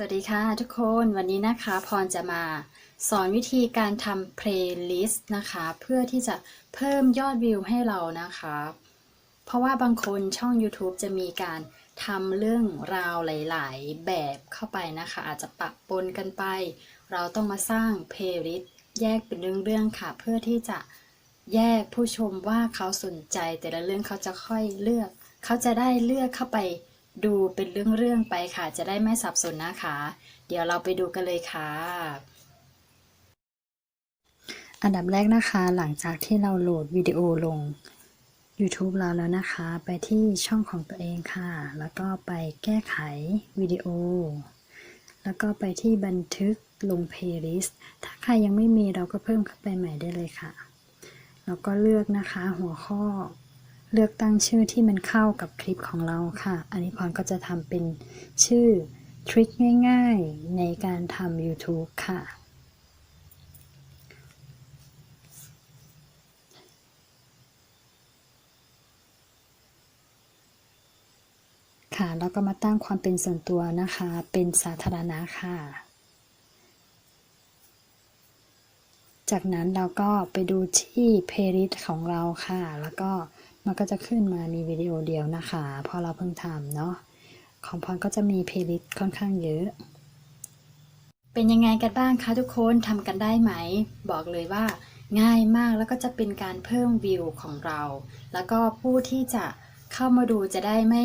สวัสดีค่ะทุกคนวันนี้นะคะพรจะมาสอนวิธีการทำเพลย์ลิสต์นะคะ เพื่อที่จะเพิ่มยอดวิวให้เรานะคะ เพราะว่าบางคนช่อง YouTube จะมีการทำเรื่องราวหลาย ๆ แบบเข้าไปนะคะ อาจจะปะปนกันไป เราต้องมาสร้างเพลย์ลิสต์แยกเป็นเรื่อง ๆ ค่ะ เพื่อที่จะแยกผู้ชมว่าเขาสนใจแต่ละเรื่องเขาจะค่อยเลือก เขาจะได้เลือกเข้าไป ดูเป็นเรื่องๆไปค่ะ จะได้ไม่สับสนนะคะ เดี๋ยวเราไปดูกันเลยค่ะ อันดับแรกนะคะ หลังจากที่เราโหลดวิดีโอลง YouTube เราแล้วนะคะ ไปที่ช่องของตัวเองค่ะ แล้วก็ไปแก้ไขวิดีโอ แล้วก็ไปที่บันทึกลง playlist ถ้าใครยังไม่มีเราก็เพิ่มเข้าไปใหม่ได้เลยค่ะ แล้วก็เลือกนะคะหัวข้อ เลือกตั้งชื่อที่มันเข้ากับคลิปของเราค่ะ อันนี้พรก็จะทำเป็นชื่อทริคง่ายๆ ในการทำ YouTube ค่ะ ค่ะแล้วก็มาตั้งความเป็นส่วนตัวนะคะ เป็นสาธารณะค่ะ จากนั้นเราก็ไปดูที่เพลย์ลิสต์ของเราค่ะ แล้วก็ มันก็จะขึ้นมามีวิดีโอเดียวนะคะพราะเราเพิ่งทำเนาะของพรก็จะมีเพลย์ลิสต์ค่อนข้างเยอะ เป็นยังไงกันบ้างคะทุกคนทำกันได้ไหม บอกเลยว่าง่ายมากแล้วก็จะเป็นการเพิ่มวิวของเรา แล้วก็ผู้ที่จะเข้ามาดูจะได้ไม่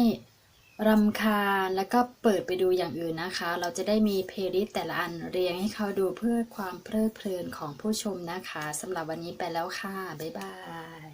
รำคาญแล้วก็เปิดไปดูอย่างอื่นนะคะ เราจะได้มีเพลย์ลิสต์แต่ละอันเรียงให้เขาดูเพื่อความเพลิดเพลินของผู้ชมนะคะสำหรับวันนี้ไปแล้วค่ะ บ๊ายบาย